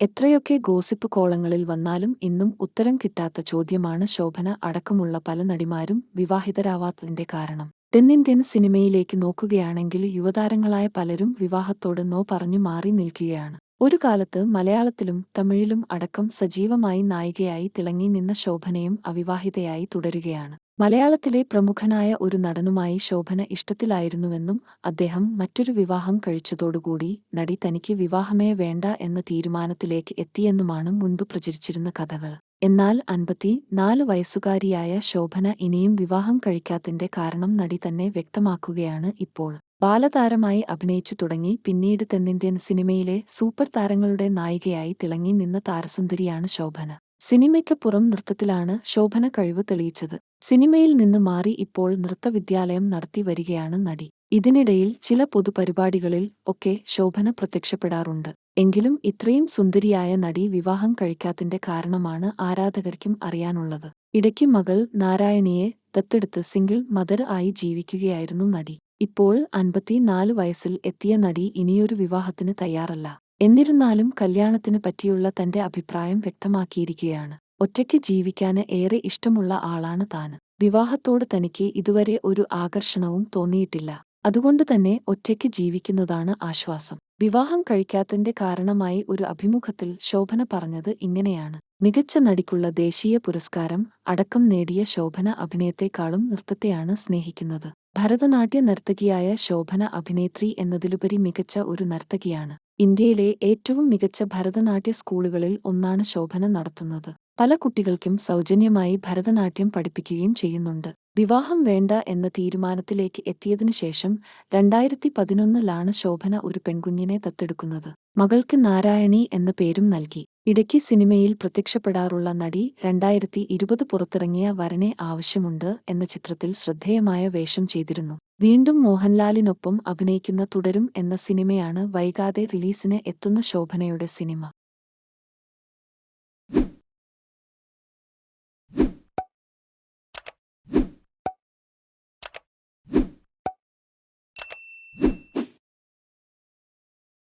എത്രയൊക്കെ ഗോസിപ്പ് കോളങ്ങളിൽ വന്നാലും ഇന്നും ഉത്തരം കിട്ടാത്ത ചോദ്യമാണ് ശോഭന അടക്കമുള്ള പല നടിമാരും വിവാഹിതരാവാത്തതിന്റെ കാരണം. തെന്നിന്ത്യൻ സിനിമയിലേക്ക് നോക്കുകയാണെങ്കിൽ യുവതാരങ്ങളായ പലരും വിവാഹത്തോട് നോ പറഞ്ഞു മാറി നിൽക്കുകയാണ്. ഒരു കാലത്ത് മലയാളത്തിലും തമിഴിലും അടക്കം സജീവമായി നായികയായി തിളങ്ങി നിന്ന ശോഭനയും അവിവാഹിതയായി തുടരുകയാണ്. മലയാളത്തിലെ പ്രമുഖനായ ഒരു നടനുമായി ശോഭന ഇഷ്ടത്തിലായിരുന്നുവെന്നും അദ്ദേഹം മറ്റൊരു വിവാഹം കഴിച്ചതോടുകൂടി നടി തനിക്ക് വിവാഹമേ വേണ്ട എന്ന തീരുമാനത്തിലേക്ക് എത്തിയെന്നുമാണ് മുൻപ് പ്രചരിച്ചിരുന്ന കഥകൾ. എന്നാൽ അൻപത്തി നാല് വയസ്സുകാരിയായ ശോഭന ഇനിയും വിവാഹം കഴിക്കാത്തിന്റെ കാരണം നടി തന്നെ വ്യക്തമാക്കുകയാണ് ഇപ്പോൾ. ബാലതാരമായി അഭിനയിച്ചു തുടങ്ങി പിന്നീട് തെന്നിന്ത്യൻ സിനിമയിലെ സൂപ്പർ താരങ്ങളുടെ നായികയായി തിളങ്ങി നിന്ന താരസുന്ദരിയാണ് ശോഭന. സിനിമയ്ക്ക് പുറം നൃത്തത്തിലാണ് ശോഭന കഴിവ് തെളിയിച്ചത്. സിനിമയിൽ നിന്ന് മാറി ഇപ്പോൾ നൃത്തവിദ്യാലയം നടത്തി വരികയാണ് നടി. ഇതിനിടയിൽ ചില പൊതുപരിപാടികളിൽ ഒക്കെ ശോഭന പ്രത്യക്ഷപ്പെടാറുണ്ട്. എങ്കിലും ഇത്രയും സുന്ദരിയായ നടി വിവാഹം കഴിക്കാത്തിന്റെ കാരണമാണ് ആരാധകർക്കും അറിയാനുള്ളത്. ഇടയ്ക്ക് മകൾ നാരായണിയെ ദത്തെടുത്ത് സിംഗിൾ മദർ ആയി ജീവിക്കുകയായിരുന്നു നടി. ഇപ്പോൾ അൻപത്തിനാല് വയസ്സിൽ എത്തിയ നടി ഇനിയൊരു വിവാഹത്തിന് തയ്യാറല്ല. എന്നിരുന്നാലും കല്യാണത്തിന് പറ്റിയുള്ള തന്റെ അഭിപ്രായം വ്യക്തമാക്കിയിരിക്കുകയാണ്. ഒറ്റയ്ക്ക് ജീവിക്കാന് ഏറെ ഇഷ്ടമുള്ള ആളാണ് താൻ. വിവാഹത്തോട് തനിക്ക് ഇതുവരെ ഒരു ആകർഷണവും തോന്നിയിട്ടില്ല. അതുകൊണ്ട് തന്നെ ഒറ്റയ്ക്ക് ജീവിക്കുന്നതാണ് ആശ്വാസം. വിവാഹം കഴിക്കാത്തതിന്റെ കാരണമായി ഒരു അഭിമുഖത്തിൽ ശോഭന പറഞ്ഞത് ഇങ്ങനെയാണ്. മികച്ച നടിക്കുള്ള ദേശീയ പുരസ്കാരം അടക്കം നേടിയ ശോഭന അഭിനയത്തെക്കാളും നൃത്തത്തെയാണ് സ്നേഹിക്കുന്നത്. ഭരതനാട്യ നർത്തകിയായ ശോഭന അഭിനേത്രി എന്നതിലുപരി മികച്ച ഒരു നർത്തകിയാണ്. ഇന്ത്യയിലെ ഏറ്റവും മികച്ച ഭരതനാട്യ സ്കൂളുകളിൽ ഒന്നാണ് ശോഭന നടത്തുന്നത്. പല കുട്ടികൾക്കും സൗജന്യമായി ഭരതനാട്യം പഠിപ്പിക്കുകയും ചെയ്യുന്നുണ്ട്. വിവാഹം വേണ്ട എന്ന തീരുമാനത്തിലേക്ക് എത്തിയതിനു ശേഷം രണ്ടായിരത്തി പതിനൊന്നിലാണ് ശോഭന ഒരു പെൺകുഞ്ഞിനെ ദത്തെടുക്കുന്നത്. മകൾക്ക് നാരായണി എന്ന പേരും നൽകി. ഇടയ്ക്ക് സിനിമയിൽ പ്രത്യക്ഷപ്പെടാറുള്ള നടി രണ്ടായിരത്തി ഇരുപത് പുറത്തിറങ്ങിയ വരനെ ആവശ്യമുണ്ട് എന്ന ചിത്രത്തിൽ ശ്രദ്ധേയമായ വേഷം ചെയ്തിരുന്നു. വീണ്ടും മോഹൻലാലിനൊപ്പം അഭിനയിക്കുന്ന തുടരും എന്ന സിനിമയാണ് വൈകാതെ റിലീസിന് എത്തുന്ന ശോഭനയുടെ സിനിമ.